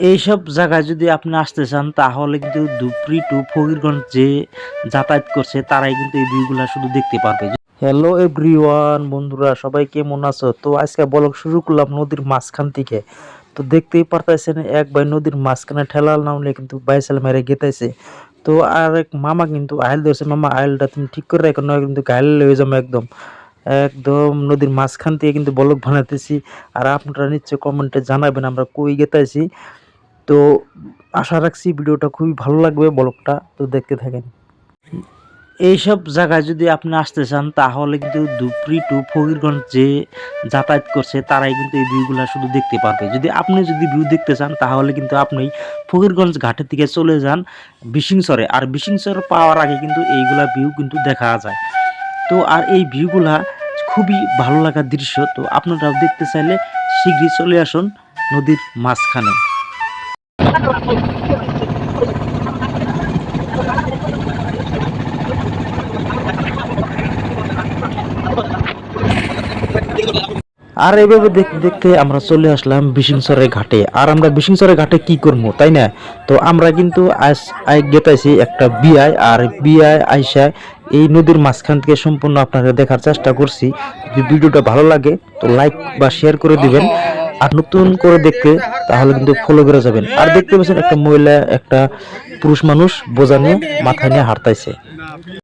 এইসব জায়গায় যদি আপনি আসতে চান, তাহলে কিন্তু ধুপড়ি টু ফকিরগঞ্জ যে যাতায়াত করছে, তারাই কিন্তু এই ভিউগুলা শুধু দেখতে পারবে। হ্যালো এভরিওয়ান বন্ধুরা, সবাই কেমন আছো? তো আজকে বলক শুরু করলাম নদীর মাঝখান থেকে। তো দেখতেই পারতেছেন, এক ভাই নদীর মাঝখানে ঠেলাল নামলে কিন্তু বাইসাল মেরে গেতাইছে তো আর এক মামা কিন্তু আইল ধরছে, মামা, আইলটা তুমি ঠিক করে রাখো, নয় কিন্তু গাইল হয়ে যাব একদম। একদম নদীর মাঝখান থেকে কিন্তু বলক বানাতেছি। আর আপনারা নিশ্চয় কমেন্টে জানাবেন আমরা কই গেতাইছি তো আশা রাখছি ভিডিওটা খুবই ভালো লাগবে ব্লগটা, তো দেখতে থাকেন। এইসব জায়গায় যদি আপনি আসতে চান, তাহলে কিন্তু ধুপড়ি টু ফকিরগঞ্জ যে যাতায়াত করছে, তারাই কিন্তু এই ভিউগুলা শুধু দেখতে পারবে। যদি আপনি যদি ভিউ দেখতে চান, তাহলে কিন্তু আপনি ফকিরগঞ্জ ঘাটের দিকে চলে যান বিশিংসরে। আর বিশিংসর পাওয়ার আগে কিন্তু এইগুলা ভিউ কিন্তু দেখা যায়। তো আর এই ভিউগুলা খুবই ভালো লাগার দৃশ্য, তো আপনারাও দেখতে চাইলে শীঘ্রই চলে আসুন নদীর মাঝখানে। আর এইভাবে দেখতে দেখতে আমরা চলে আসলাম বিশিংসরের ঘাটে। আর আমরা বিশিংসরের ঘাটে কি করব, তাই না? তো আমরা কিন্তু গেতাইছি একটা বিআই, আর বিআই আইসা এই নদীর মাঝখান থেকে সম্পূর্ণ আপনারা দেখার চেষ্টা করছি। যদি ভিডিওটা ভালো লাগে, তো লাইক বা শেয়ার করে দিবেন। আর নতুন করে দেখতে, তাহলে কিন্তু ফলো করে যাবেন। আর দেখতে পাচ্ছেন একটা মহিলা, একটা পুরুষ মানুষ বোঝা নিয়ে মাথায় নিয়ে হাঁটতাইছে।